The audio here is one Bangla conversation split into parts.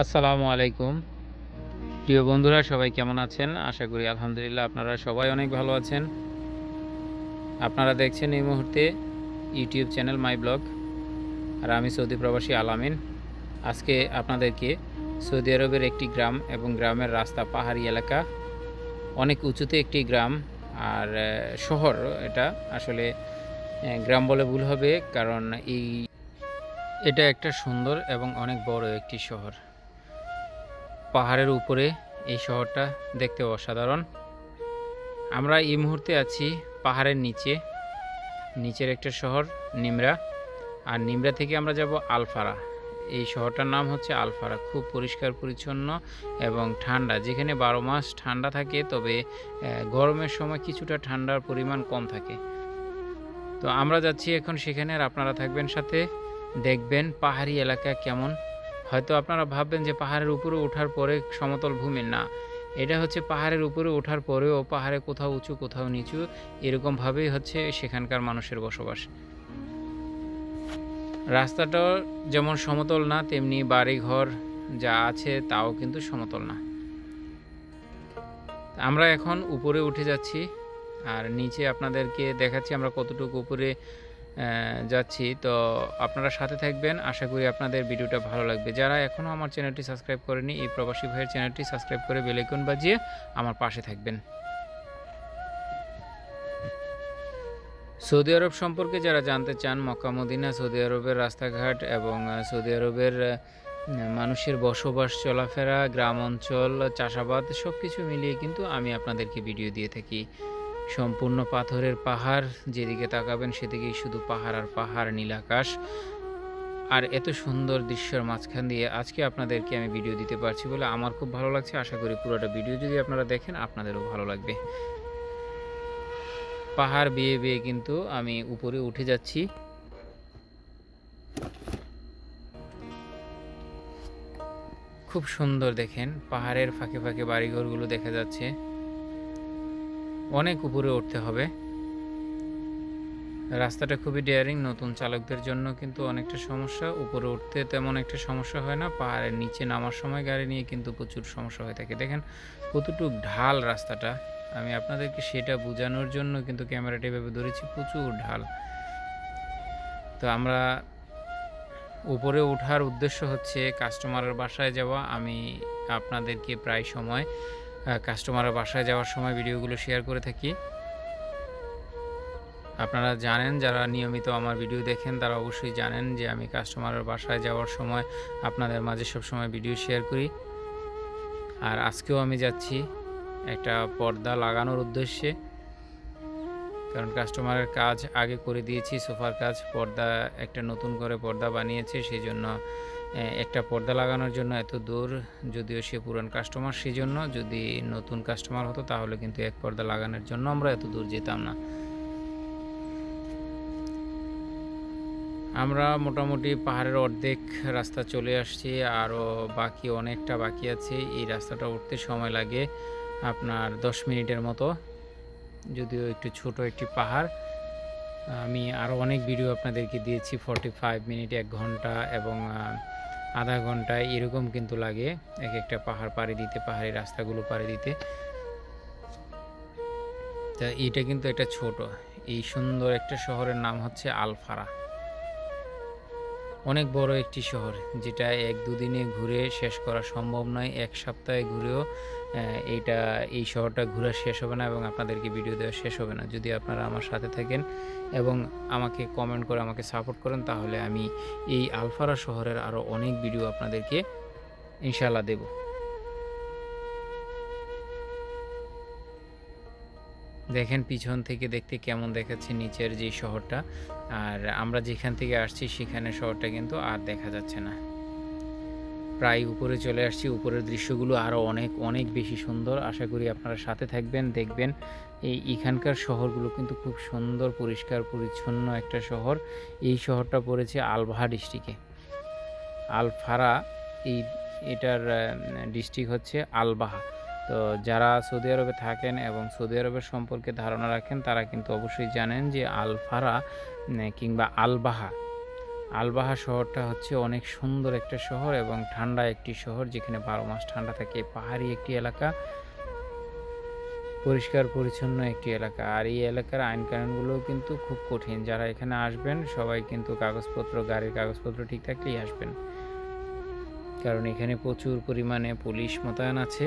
আসসালামু আলাইকুম। প্রিয় বন্ধুরা, সবাই কেমন আছেন? আশা করি আলহামদুলিল্লাহ আপনারা সবাই অনেক ভালো আছেন। আপনারা দেখছেন এই মুহূর্তে ইউটিউব চ্যানেল মাই ব্লগ। আর আমি সৌদি প্রবাসী আলামিন আজকে আপনাদেরকে সৌদি আরবের একটি গ্রাম এবং গ্রামের রাস্তা, পাহাড়ি এলাকা, অনেক উঁচুতে একটি গ্রাম আর শহর। এটা আসলে গ্রাম বলে ভুল হবে, কারণ এই, এটা একটা সুন্দর এবং অনেক বড় একটি শহর। পাহাড়ের উপরে এই শহরটা দেখতে অসাধারণ। আমরা এই মুহূর্তে আছি পাহাড়ের নিচে, নিচের একটা শহর, নিমরা। আর নিমরা থেকে আমরা যাব আলফারা। এই শহরটার নাম হচ্ছে আলফারা। খুব পরিষ্কার, পরিচ্ছন্ন এবং ঠান্ডা। যেখানে বারো মাস ঠান্ডা থাকে, তবে গরমের সময় কিছুটা ঠান্ডার পরিমাণ কম থাকে। তো আমরা যাচ্ছি এখন সেখানে আর আপনারা থাকবেন সাথে। দেখবেন পাহাড়ি এলাকা কেমন। হয়তো আপনারা ভাববেন যে পাহাড়ের উপরে ওঠার পরে সমতল ভূমি, না। এটা হচ্ছে পাহাড়ের উপরে ওঠার পরেও পাহাড়ে কোথাও উঁচু, কোথাও নিচু, এরকমভাবেই হচ্ছে সেখানকার মানুষের বসবাস। রাস্তাটাও যেমন সমতল না, তেমনি বাড়িঘর যা আছে তাও কিন্তু সমতল না। আমরা এখন উপরে উঠে যাচ্ছি, আর নিচে আপনাদেরকে দেখাচ্ছি আমরা কতটুকু উপরে যাচ্ছি। তো আপনারা সাথে থাকবেন। আশা করি আপনাদের ভিডিওটা ভালো লাগবে। যারা এখনও আমার চ্যানেলটি সাবস্ক্রাইব করেনি, এই প্রবাসী ভাইয়ের চ্যানেলটি সাবস্ক্রাইব করে বেলাইকন বাজিয়ে আমার পাশে থাকবেন। সৌদি আরব সম্পর্কে যারা জানতে চান, মক্কা, মদিনা, সৌদি আরবের রাস্তাঘাট এবং সৌদি আরবের মানুষের বসবাস, চলাফেরা, গ্রাম অঞ্চল, চাষাবাদ সব কিছু মিলিয়ে কিন্তু আমি আপনাদেরকে ভিডিও দিয়ে থাকি। সম্পূর্ণ পাথরের পাহাড়, যেদিকে তাকাবেন সেদিকেই শুধু পাহাড় আর পাহাড়, নীল আকাশ। আর এত সুন্দর দৃশ্যের মাঝখান দিয়ে আজকে আপনাদেরকে আমি ভিডিও দিতে পারছি বলে আমার খুব ভালো লাগছে। আশা করি পুরোটা ভিডিও যদি আপনারা দেখেন, আপনাদেরও ভালো লাগবে। পাহাড় বেয়ে বেয়ে কিন্তু আমি উপরে উঠে যাচ্ছি। খুব সুন্দর দেখেন, পাহাড়ের ফাঁকে ফাঁকে বাড়িঘরগুলো দেখা যাচ্ছে। অনেক উপরে উঠতে হবে। রাস্তাটা খুবই ডেয়ারিং নতুন চালকদের জন্য কিন্তু অনেকটা সমস্যা। উপরে উঠতে তেমন একটা সমস্যা হয় না, পাহাড়ের নিচে নামার সময় গাড়ি নিয়ে কিন্তু প্রচুর সমস্যা হয়ে থাকে। দেখেন কতটুক ঢাল রাস্তাটা। আমি আপনাদেরকে সেটা বোঝানোর জন্য কিন্তু ক্যামেরাটা এভাবে ধরেছি, প্রচুর ঢাল। তো আমরা উপরে ওঠার উদ্দেশ্য হচ্ছে কাস্টমারের বাসায় যাওয়া। আমি আপনাদেরকে প্রায় সময় কাস্টমারের বাসায় যাওয়ার সময় ভিডিওগুলো শেয়ার করে থাকি। আপনারা জানেন, যারা নিয়মিত আমার ভিডিও দেখেন, তারা অবশ্যই জানেন যে আমি কাস্টমারের বাসায় যাওয়ার সময় আপনাদের মাঝে সব সময় ভিডিও শেয়ার করি। আর আজকেও আমি যাচ্ছি একটা পর্দা লাগানোর উদ্দেশ্যে। কারণ কাস্টমারের কাজ আগে করে দিয়েছি সোফার কাজ। পর্দা, একটা নতুন করে পর্দা বানিয়েছে সেই জন্য একটা পর্দা লাগানোর জন্য এত দূর, যদিও সে পুরান কাস্টমার সেই জন্য যদি নতুন কাস্টমার হতো তাহলে কিন্তু এক পর্দা লাগানোর জন্য আমরা এত দূর যেতাম না। আমরা মোটামুটি পাহাড়ের অর্ধেক রাস্তা চলে আসছি, আরও বাকি অনেকটা বাকি আছে। এই রাস্তাটা উঠতে সময় লাগে আপনার দশ মিনিটের মতো, যদিও একটু ছোট একটি পাহাড়। আমি আরও অনেক ভিডিও আপনাদেরকে দিয়েছি ফর্টি ফাইভ মিনিট এক ঘণ্টা এবং আধা ঘন্টায় এরকম কিন্তু লাগে এক একটা পাহাড় পাড়ি দিতে, পাহাড়ি রাস্তাগুলো পাড়ি দিতে। তা এটা কিন্তু একটা ছোট, এই সুন্দর একটা শহরের নাম হচ্ছে আলফারা। অনেক বড় একটি শহর, যেটা এক দুদিনে ঘুরে শেষ করা সম্ভব নয়, এক সপ্তাহে ঘুরেও এইটা, এই শহরটা ঘোরা শেষ হবে না এবং আপনাদেরকে ভিডিও দেওয়া শেষ হবে না। যদি আপনারা আমার সাথে থাকেন এবং আমাকে কমেন্ট করে আমাকে সাপোর্ট করেন, তাহলে আমি এই আলফারা শহরের আরও অনেক ভিডিও আপনাদেরকে ইনশাল্লাহ দেব। দেখেন পিছন থেকে দেখতে কেমন দেখাচ্ছে নিচের যে শহরটা, আর আমরা যেখান থেকে আসছি সেখানে শহরটা কিন্তু আর দেখা যাচ্ছে না। প্রায় উপরে চলে আসছি। উপরের দৃশ্যগুলো আরও অনেক অনেক বেশি সুন্দর। আশা করি আপনারা সাথে থাকবেন, দেখবেন। এই এখানকার শহরগুলো কিন্তু খুব সুন্দর, পরিষ্কার, পরিচ্ছন্ন একটা শহর। এই শহরটা পড়েছে আলবাহা ডিস্ট্রিক্টে। আলফারা এই, এটার ডিস্ট্রিক্ট হচ্ছে আলবাহা। তো যারা সৌদি আরবে থাকেন এবং সৌদি আরবের সম্পর্কে ধারণা রাখেন, তারা কিন্তু অবশ্যই জানেন যে আলফারা কিংবা আলবাহা আলবাহা শহরটা হচ্ছে অনেক সুন্দর একটা শহর এবং ঠান্ডা একটি শহর যেখানে বারো মাস ঠান্ডা থাকে। পাহাড়ি একটি এলাকা, পরিষ্কার পরিচ্ছন্ন একটি এলাকা। আর এই এলাকার আইন কানুনগুলোও কিন্তু খুব কঠিন। যারা এখানে আসবেন, সবাই কিন্তু কাগজপত্র, গাড়ির কাগজপত্র ঠিক থাকলেই আসবেন। কারণ এখানে প্রচুর পরিমাণে পুলিশ মোতায়েন আছে।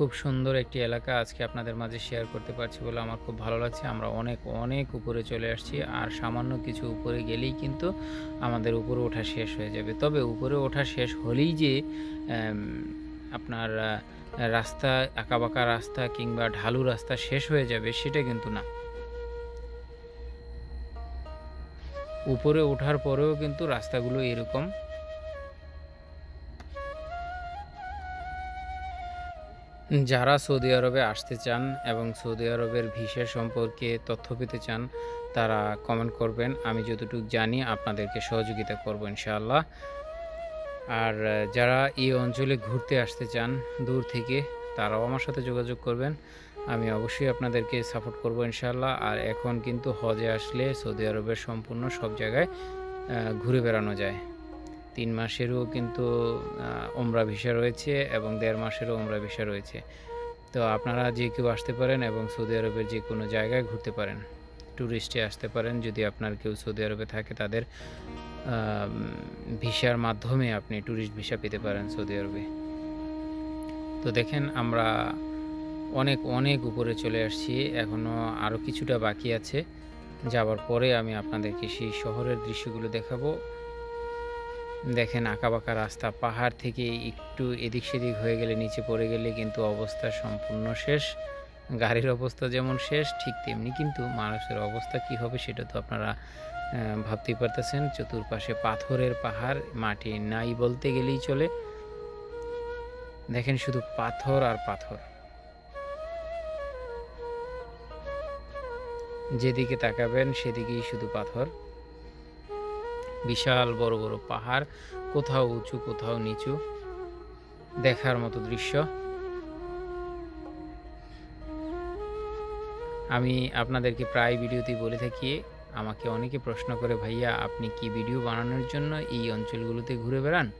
খুব সুন্দর একটি এলাকা আজকে আপনাদের মাঝে শেয়ার করতে পারছি বলে আমার খুব ভালো লাগছে। আমরা অনেক অনেক উপরে চলে আসছি আর সামান্য কিছু উপরে গেলেই কিন্তু আমাদের উপরে ওঠা শেষ হয়ে যাবে। তবে উপরে ওঠা শেষ হলেই যে আপনার রাস্তা, আঁকাবাঁকা রাস্তা কিংবা ঢালু রাস্তা শেষ হয়ে যাবে সেটা কিন্তু না। উপরে ওঠার পরেও কিন্তু রাস্তাগুলো এরকম। যারা সৌদি আরবে আসতে চান এবং সৌদি আরবের ভিসা সম্পর্কে তথ্য পেতে চান, তারা কমেন্ট করবেন। আমি যতটুকু জানি আপনাদেরকে সহযোগিতা করব ইনশাআল্লাহ। আর যারা এই অঞ্চলে ঘুরতে আসতে চান দূর থেকে, তারাও আমার সাথে যোগাযোগ করবেন। আমি অবশ্যই আপনাদেরকে সাপোর্ট করব ইনশাআল্লাহ। আর এখন কিন্তু হজে আসলে সৌদি আরবের সম্পূর্ণ সব জায়গায় ঘুরে বেড়ানো যায়। তিন মাসেরও কিন্তু ওমরা ভিসা রয়েছে এবং দেড় মাসেরও ওমরা ভিসা রয়েছে। তো আপনারা যে কেউ আসতে পারেন এবং সৌদি আরবের যে কোনো জায়গায় ঘুরতে পারেন। ট্যুরিস্টে আসতে পারেন, যদি আপনার কেউ সৌদি আরবে থাকে তাদের ভিসার মাধ্যমে আপনি ট্যুরিস্ট ভিসা পেতে পারেন সৌদি আরবে। তো দেখেন আমরা অনেক অনেক উপরে চলে আসছি এখনও আরও কিছুটা বাকি আছে। যাওয়ার পরে আমি আপনাদেরকে সেই শহরের দৃশ্যগুলো দেখাবো। দেখেন আঁকাবাঁকা রাস্তা, পাহাড় থেকে একটু এদিক সেদিক হয়ে গেলে, নিচে পড়ে গেলে কিন্তু অবস্থা সম্পূর্ণ শেষ। গাড়ির অবস্থা যেমন শেষ, ঠিক তেমনি কিন্তু মানুষের অবস্থা কি হবে সেটা তো আপনারা ভাবতেই পারতেছেন। চতুর্পাশে পাথরের পাহাড়, মাটি নাই বলতে গেলেই চলে। দেখেন শুধু পাথর আর পাথর। যেদিকে তাকাবেন সেদিকেই শুধু পাথর। বিশাল বড় বড় পাহাড়, কোথাও উঁচু, কোথাও নিচু। দেখার মতো দৃশ্য। আমি আপনাদেরকে প্রায় ভিডিওতেই বলে থাকি, আমাকে অনেকে প্রশ্ন করে, ভাইয়া, আপনি কি ভিডিও বানানোর জন্য এই অঞ্চলগুলোতে ঘুরে বেড়ান?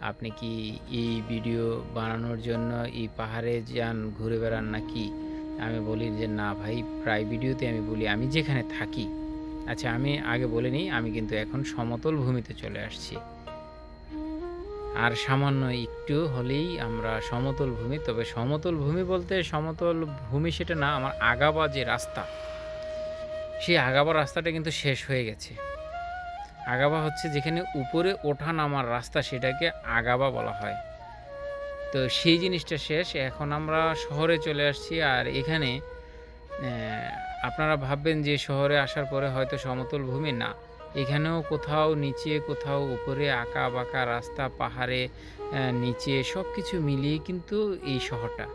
আপনি কি এই ভিডিও বানানোর জন্য এই পাহাড়ে যান, ঘুরে বেড়ান নাকি? আমি বলি যে, না ভাই, প্রায় ভিডিওতে আমি বলি, আমি যেখানে থাকি। আচ্ছা আমি আগে বলে নিই, আমি কিন্তু এখন সমতল ভূমিতে চলে আসছি। আর সামান্য একটু হলেই আমরা সমতল ভূমি, তবে সমতল ভূমি বলতে সমতল ভূমি সেটা না, আমার আগাবা যে রাস্তা, সেই আগাবা রাস্তাটা কিন্তু শেষ হয়ে গেছে। আগাবা হচ্ছে যেখানে উপরে ওঠা নামার রাস্তা, সেটাকে আগাবা বলা হয়। তো সেই জিনিসটা শেষ, এখন আমরা শহরে চলে আসছি, আর এখানে আপনারা ভাববেন যে শহরে আসার পরে হয়তো সমতল ভূমি না। এখানেও কোথাও নিচে, কোথাও উপরে, আঁকা বাঁকা রাস্তা, পাহাড়ে নিচে সব কিছু মিলিয়ে কিন্তু এই শহরটা।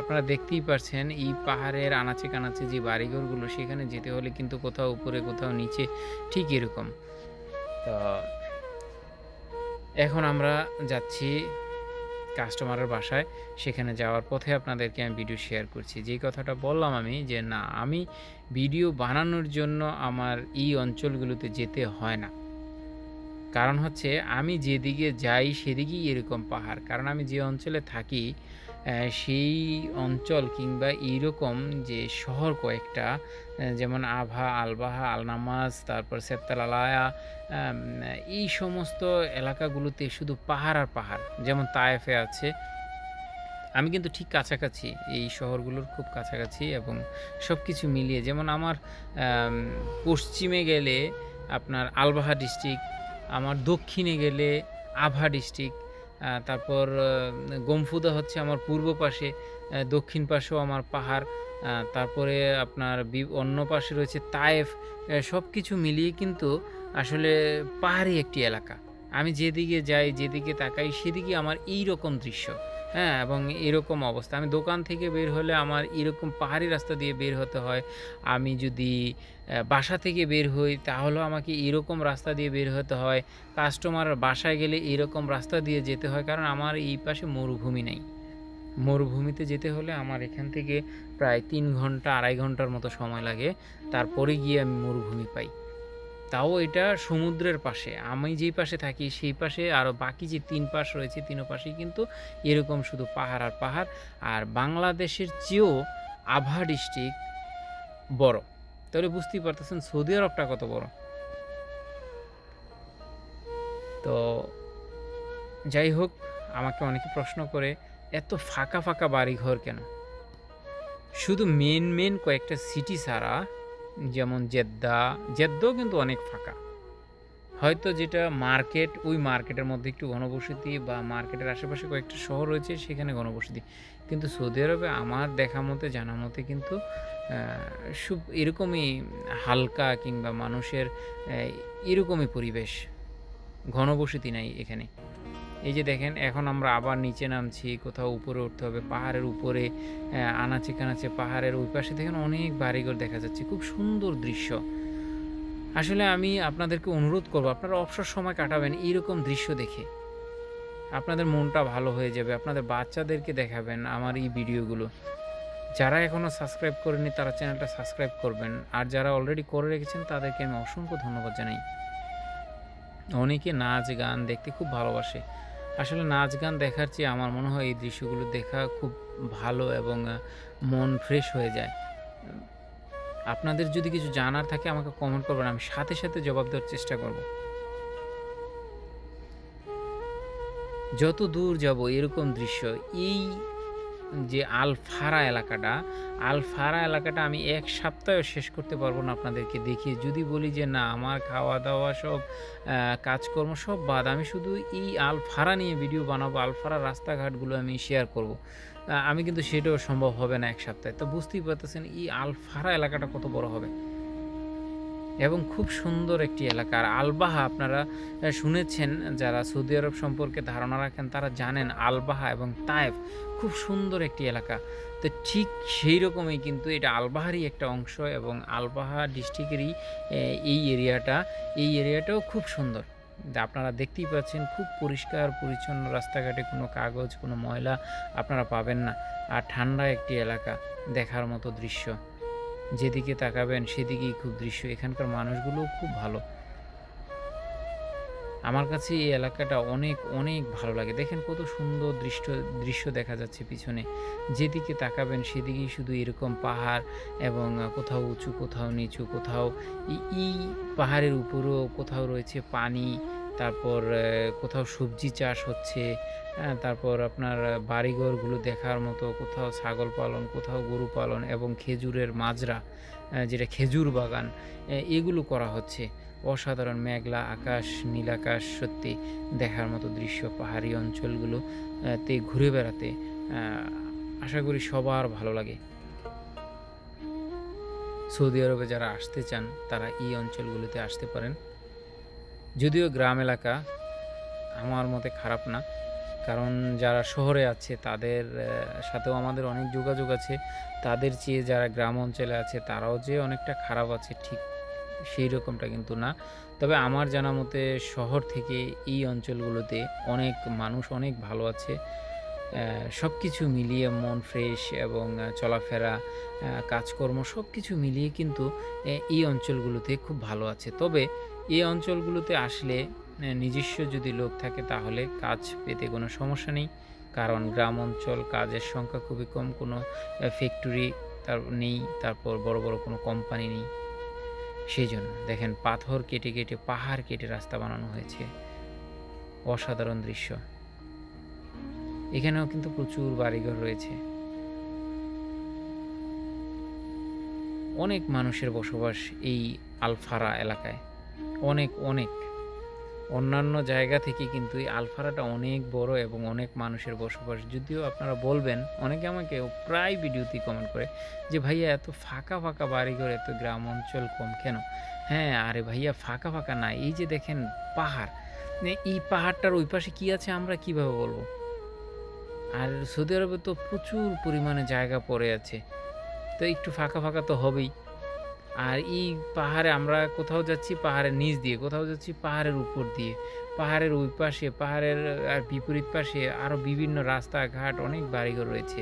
আপনারা দেখতেই পারছেন এই পাহাড়ের আনাচে কানাচে যে বাড়িঘরগুলো, সেখানে যেতে হলে কিন্তু কোথাও উপরে, কোথাও নিচে ঠিক এরকম। তো এখন আমরা যাচ্ছি কাস্টমারের বাসায়, সেখানে যাওয়ার পথে আপনাদেরকে আমি ভিডিও শেয়ার করছি। যেই কথাটা বললাম আমি, যে না, আমি ভিডিও বানানোর জন্য আমার এই অঞ্চলগুলোতে যেতে হয় না। কারণ হচ্ছে, আমি যেদিকে যাই, সেদিকেই এরকম পাহাড়। কারণ আমি যে অঞ্চলে থাকি সেই অঞ্চল কিংবা এইরকম যে শহর কয়েকটা যেমন আভা আলবাহা আলনামাজ তারপর সেপ্তালালায়া আম, এই সমস্ত এলাকাগুলোতে শুধু পাহাড় আর পাহাড় যেমন তায়েফে আছে। আমি কিন্তু ঠিক কাছাকাছি এই শহরগুলোর খুব কাছাকাছি এবং সব কিছু মিলিয়ে যেমন আমার পশ্চিমে গেলে আপনার আলবাহা ডিস্ট্রিক্ট আমার দক্ষিণে গেলে আভা ডিস্ট্রিক্ট তারপর গমফুদা হচ্ছে আমার পূর্ব পাশে দক্ষিণ পাশেও আমার পাহাড় তারপরে আপনার অন্য পাশে রয়েছে তায়েফ সব কিছু মিলিয়ে কিন্তু আসলে পাহাড়ি একটি এলাকা। আমি যেদিকে যাই, যেদিকে তাকাই, সেদিকে আমার এই রকম দৃশ্য হ্যাঁ এবং এরকম অবস্থা। আমি দোকান থেকে বের হলে আমার এরকম পাহাড়ি রাস্তা দিয়ে বের হতে হয়। আমি যদি বাসা থেকে বের হই, তাহলেও আমাকে এরকম রাস্তা দিয়ে বের হতে হয়। কাস্টমার বাসায় গেলে এরকম রাস্তা দিয়ে যেতে হয়, কারণ আমার এই পাশে মরুভূমি নেই। মরুভূমিতে যেতে হলে আমার এখান থেকে প্রায় তিন ঘণ্টা, আড়াই ঘণ্টার মতো সময় লাগে। তারপরে গিয়ে আমি মরুভূমি পাই। তাও এটা সমুদ্রের পাশে। আমি যেই পাশে থাকি, সেই পাশে আরও বাকি যে তিন পাশ রয়েছে, তিন পাশেই কিন্তু এরকম শুধু পাহাড় আর পাহাড়। আর বাংলাদেশের চেয়েও আভা ডিস্ট্রিক্ট বড়। তাহলে বুঝতেই পারতেছেন সৌদি আরবটা কত বড়। তো যাই হোক, আমাকে অনেকে প্রশ্ন করে, এত ফাঁকা ফাঁকা বাড়িঘর কেন? শুধু মেন মেন কয়েকটা সিটি ছাড়া, যেমন জেদ্দা, জেদ্দাও কিন্তু অনেক ফাঁকা। হয়তো যেটা মার্কেট, ওই মার্কেটের মধ্যে একটু ঘনবসতি বা মার্কেটের আশেপাশে কয়েকটা শহর রয়েছে, সেখানে ঘনবসতি। কিন্তু সৌদি আরবে আমার দেখা মতে, জানা মতে কিন্তু সব এরকমই হালকা কিংবা মানুষের এরকমই পরিবেশ। ঘনবসতি নাই এখানে। এই যে দেখেন, এখন আমরা আবার নিচে নামছি, কোথাও উপরে উঠতে হবে, পাহাড়ের উপরে আনাচে কানাচে পাহাড়ের ওই পাশে দেখেন অনেক বাড়িঘর দেখা যাচ্ছে। খুব সুন্দর দৃশ্য। আসলে আমি আপনাদেরকে অনুরোধ করব, আপনারা অবসর সময় কাটাবেন এইরকম দৃশ্য দেখে। আপনাদের মনটা ভালো হয়ে যাবে, আপনাদের বাচ্চাদেরকে দেখাবেন আমার এই ভিডিওগুলো। যারা এখনও সাবস্ক্রাইব করেনি তারা চ্যানেলটা সাবস্ক্রাইব করবেন। আর যারা অলরেডি করে রেখেছেন, তাদেরকে আমি অসংখ্য ধন্যবাদ জানাই। অনেকে নাচ গান দেখতে খুব ভালোবাসে। আসলে নাচ গান দেখার চেয়ে আমার মনে হয় এই দৃশ্যগুলো দেখা খুব ভালো এবং মন ফ্রেশ হয়ে যায়। আপনাদের যদি কিছু জানার থাকে, আমাকে কমেন্ট করবেন, আমি সাথে সাথে জবাব দেওয়ার চেষ্টা করব। যত দূর যাব এরকম দৃশ্য, এই যে আলফারা এলাকাটা আলফারা এলাকাটা আমি এক সপ্তাহে শেষ করতে পারব না আপনাদেরকে দেখিয়ে। যদি বলি যে না, আমার খাওয়া দাওয়া সব কাজকর্ম সব বাদ, আমি শুধু এই আলফারা নিয়ে ভিডিও বানাবো, আলফারা রাস্তাঘাটগুলো আমি শেয়ার করব। আমি কিন্তু সেটাও সম্ভব হবে না এক সপ্তাহে। তো বুঝতেই পারতেছেন, এই আলফারা এলাকাটা কত বড় হবে। এবং খুব সুন্দর একটি এলাকা। আর আলবাহা আপনারা শুনেছেন, যারা সৌদি আরব সম্পর্কে ধারণা রাখেন, তারা জানেন আলবাহা এবং তায়েফ খুব সুন্দর একটি এলাকা। তো ঠিক সেই রকমই কিন্তু এটা আলবাহারই একটা অংশ এবং আলবাহা ডিস্ট্রিক্টেরই এই এরিয়াটা, এই এরিয়াটাও খুব সুন্দর। আপনারা দেখতেই পাচ্ছেন খুব পরিষ্কার, পরিচ্ছন্ন রাস্তাঘাটে কোনো কাগজ, কোনো ময়লা আপনারা পাবেন না। আর ঠান্ডা একটি এলাকা দেখার মতো দৃশ্য। যেদিকে তাকাবেন সেদিকেই খুব দৃশ্য। এখানকার মানুষগুলোও খুব ভালো। আমার কাছে এই এলাকাটা অনেক অনেক ভালো লাগে। দেখেন কত সুন্দর দৃশ্য দৃশ্য দেখা যাচ্ছে পিছনে। যেদিকে তাকাবেন সেদিকেই শুধু এরকম পাহাড় এবং কোথাও উঁচু, কোথাও নিচু, কোথাও এই- পাহাড়ের উপরেও কোথাও রয়েছে পানি, তারপর কোথাও সবজি চাষ হচ্ছে তারপর আপনার বাড়িঘরগুলো দেখার মতো, কোথাও ছাগল পালন, কোথাও গরু পালন এবং খেজুরের মাজরা যেটা খেজুর বাগান এগুলো করা হচ্ছে। অসাধারণ মেঘলা আকাশ, নীল আকাশ, সত্যি দেখার মতো দৃশ্য, পাহাড়ি অঞ্চলগুলো তে ঘুরে বেড়াতে আশা করি সবার ভালো লাগে। সৌদি আরবে যারা আসতে চান, তারা এই অঞ্চলগুলোতে আসতে পারেন। যদিও গ্রাম এলাকা আমার মতে খারাপ না, কারণ যারা শহরে আছে, তাদের সাথেও আমাদের অনেক যোগাযোগ আছে। তাদের চেয়ে যারা গ্রাম অঞ্চলে আছে, তারাও যে অনেকটা খারাপ আছে, ঠিক সেই রকমটা কিন্তু না। তবে আমার জানা মতে শহর থেকে এই অঞ্চলগুলোতে অনেক মানুষ অনেক ভালো আছে। সব কিছু মিলিয়ে মন ফ্রেশ এবং চলাফেরা কাজকর্ম সব কিছু মিলিয়ে কিন্তু এই অঞ্চলগুলোতে খুব ভালো আছে। তবে এই অঞ্চলগুলোতে আসলে নিজস্ব যদি লোক থাকে তাহলে কাজ পেতে কোনো সমস্যা নেই। কারণ গ্রাম অঞ্চল, কাজের সংখ্যা খুবই কম, কোনো ফ্যাক্টরি তার নেই, তারপর বড় বড় কোনো কোম্পানি নেই। সেই জন্য। দেখেন, পাথর কেটে কেটে, পাহাড় কেটে রাস্তা বানানো হয়েছে। অসাধারণ দৃশ্য। এখানেও কিন্তু প্রচুর বাড়িঘর রয়েছে। অনেক মানুষের বসবাস এই আলফারা এলাকায়। অনেক অনেক। অন্যান্য জায়গা থেকে কিন্তু এই আলফারাটা অনেক বড় এবং অনেক মানুষের বসবাস। যদিও আপনারা বলবেন, অনেকে আমাকে প্রায় ভিডিওতেই কমেন্ট করে যে, ভাইয়া, এত ফাঁকা ফাঁকা বাড়িঘর, এত গ্রাম অঞ্চল কম কেন? হ্যাঁ আরে ভাইয়া, ফাঁকা ফাঁকা না। এই যে দেখেন পাহাড়। এই পাহাড়টার ওই পাশে কী আছে আমরা কীভাবে বলব? আর সৌদি আরবে তো প্রচুর পরিমাণে জায়গা পড়ে আছে। তো একটু ফাঁকা ফাঁকা তো হবেই। আর এই পাহাড়ে আমরা কোথাও যাচ্ছি পাহাড়ের নিচ দিয়ে, কোথাও যাচ্ছি পাহাড়ের উপর দিয়ে। পাহাড়ের ওই পাশে, পাহাড়ের, আর বিপরীত পাশে আরও বিভিন্ন রাস্তাঘাট, অনেক বাড়িঘর রয়েছে।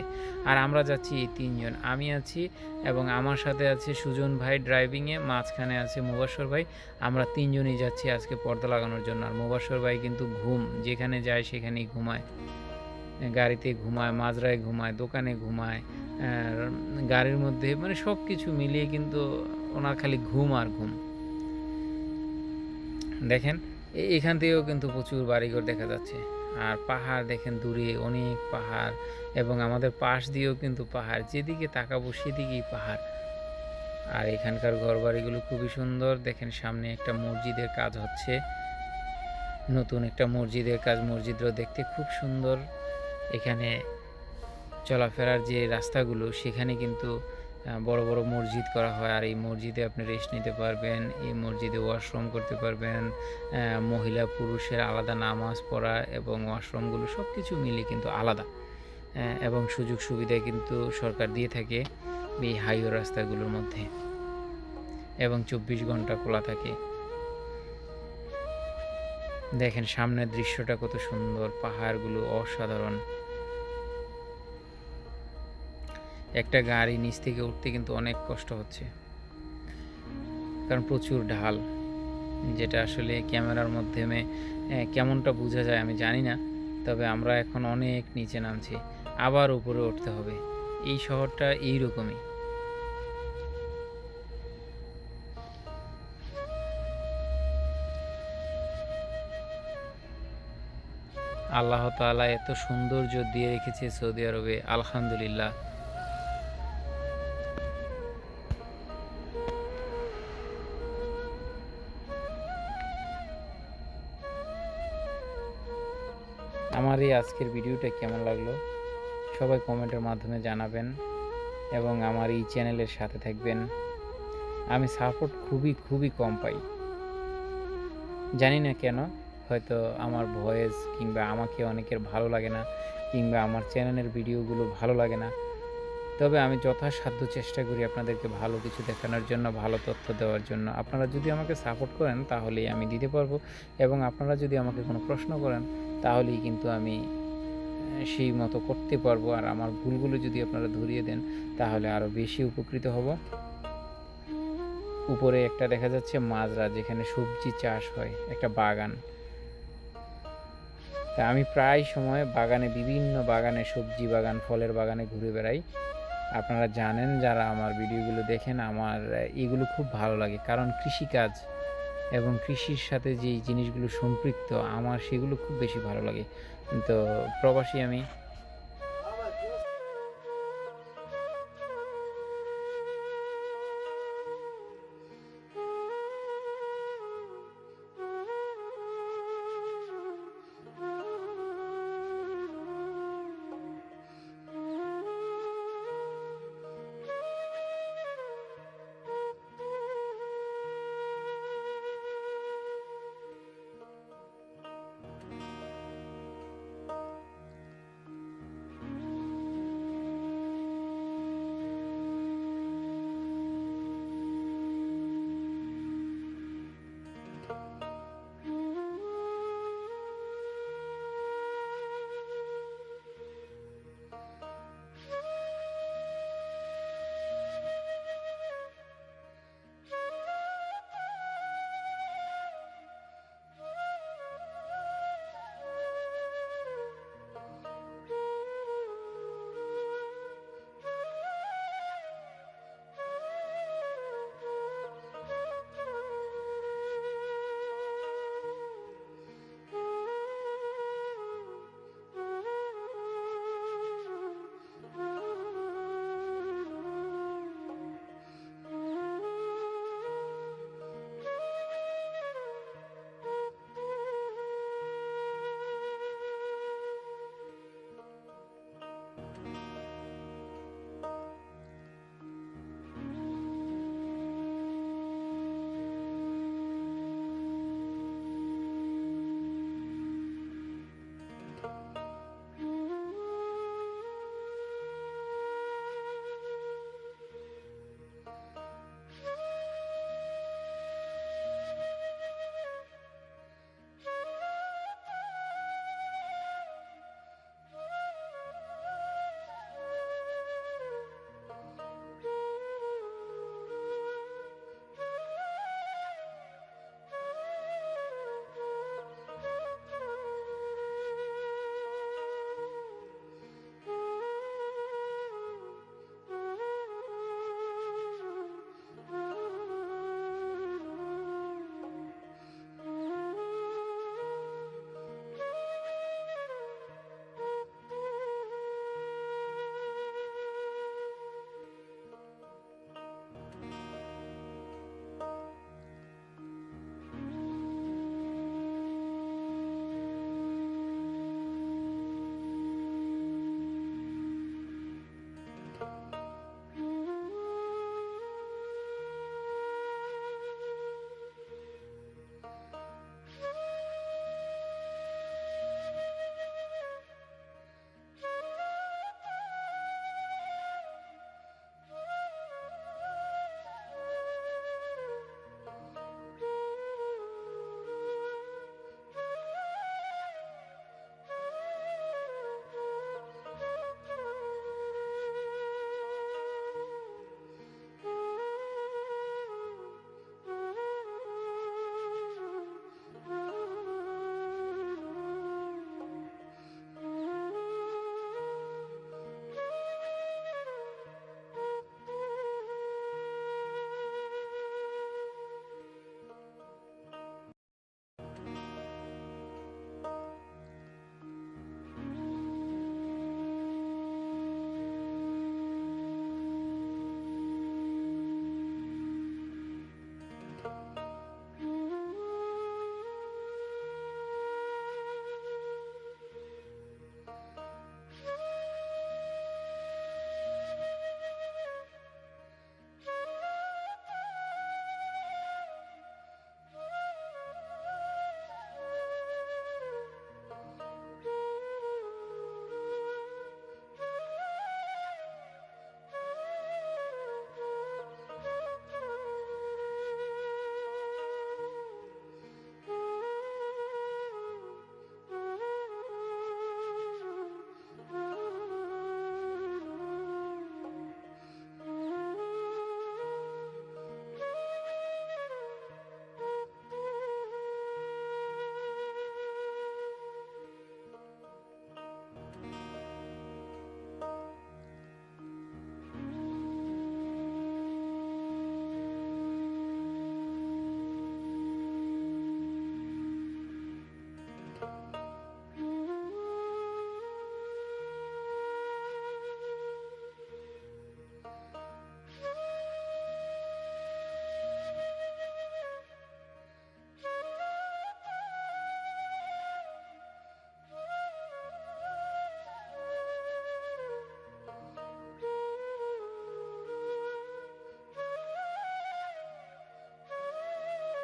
আর আমরা যাচ্ছি এই তিনজন। আমি আছি এবং আমার সাথে আছে সুজন ভাই ড্রাইভিংয়ে মাঝখানে আছে মুবাসর ভাই। আমরা তিনজনই যাচ্ছি আজকে পর্দা লাগানোর জন্য। আর মুবাসর ভাই কিন্তু ঘুম, যেখানে যায় সেখানেই ঘুমায়। গাড়িতে ঘুমায় মাজরায় ঘুমায়, দোকানে ঘুমায় গাড়ির মধ্যে মানে সব কিছু মিলিয়ে কিন্তু ওনার খালি ঘুম আর ঘুম। দেখেন এখান থেকেও কিন্তু প্রচুর বাড়িঘর দেখা যাচ্ছে। আর পাহাড় দেখেন দূরে, অনেক পাহাড়। এবং আমাদের পাশ দিয়েও কিন্তু পাহাড়। যেদিকে তাকাবো সেদিকেই পাহাড়। আর এখানকার ঘরবাড়িগুলো খুবই সুন্দর। দেখেন, সামনে একটা মসজিদের কাজ হচ্ছে। নতুন একটা মসজিদের কাজ মসজিদও দেখতে খুব সুন্দর। এখানে চলাফেরার যে রাস্তাগুলো, সেখানে কিন্তু বড় বড় মসজিদ করা হয় আর এই মসজিদে আপনি রেস্ট নিতে পারবেন, এই মসজিদে ওয়াশরুম করতে পারবেন মহিলা পুরুষের আলাদা নামাজ পড়া এবং ওয়াশরুমগুলো সব কিছু মিলে কিন্তু আলাদা। এবং সুযোগ সুবিধা কিন্তু সরকার দিয়ে থাকে এই হাইওয়ে রাস্তাগুলোর মধ্যে এবং চব্বিশ ঘণ্টা খোলা থাকে। দেখেন সামনের দৃশ্যটা কত সুন্দর, পাহাড়গুলো অসাধারণ। একটা গাড়ি নিচ থেকে উঠতে কিন্তু অনেক কষ্ট হচ্ছে। কারণ প্রচুর ঢাল, যেটা আসলে ক্যামেরার মাধ্যমে কেমনটা বোঝা যায় আমি জানি না, তবে আমরা এখন অনেক নিচে নামছি, আবার উপরে উঠতে হবে। এই শহরটা এইরকমই। আল্লাহ তাআলা এত সৌন্দর্য দিয়ে রেখেছে সৌদি আরবে, আলহামদুলিল্লাহ। আজকের ভিডিওটা কেমন লাগল? সবাই কমেন্টের মাধ্যমে জানাবেন এবং আমার এই চ্যানেলের সাথে থাকবেন। আমি সাপোর্ট খুবই খুবই কম পাই। জানি না কেন, হয়তো আমার ভয়েস কিংবা আমাকে অনেকের ভালো লাগে না, কিংবা আমার চ্যানেলের ভিডিওগুলো ভালো লাগে না। তবে আমি যথাসাধ্য চেষ্টা করি আপনাদেরকে ভালো কিছু দেখানোর জন্য, ভালো তথ্য দেওয়ার জন্য। আপনারা যদি আমাকে সাপোর্ট করেন, তাহলেই আমি দিতে পারব। এবং আপনারা যদি আমাকে কোনো প্রশ্ন করেন, তাহলেই কিন্তু আমি সেই মতো করতে পারব। আর আমার ভুলগুলো যদি আপনারা ধরিয়ে দেন, তাহলে আরও বেশি উপকৃত হব। উপরে একটা দেখা যাচ্ছে মাজরা, যেখানে সবজি চাষ হয়, একটা বাগান। তা আমি প্রায় সময় বাগানে, বিভিন্ন বাগানে সবজি বাগান, ফলের বাগানে ঘুরে বেড়াই। আপনারা জানেন, যারা আমার ভিডিওগুলো দেখেন, আমার এগুলো খুব ভালো লাগে। কারণ কৃষিকাজ এবং কৃষির সাথে যে জিনিসগুলো সম্পৃক্ত, আমার সেগুলো খুব বেশি ভালো লাগে। তো প্রবাসী আমি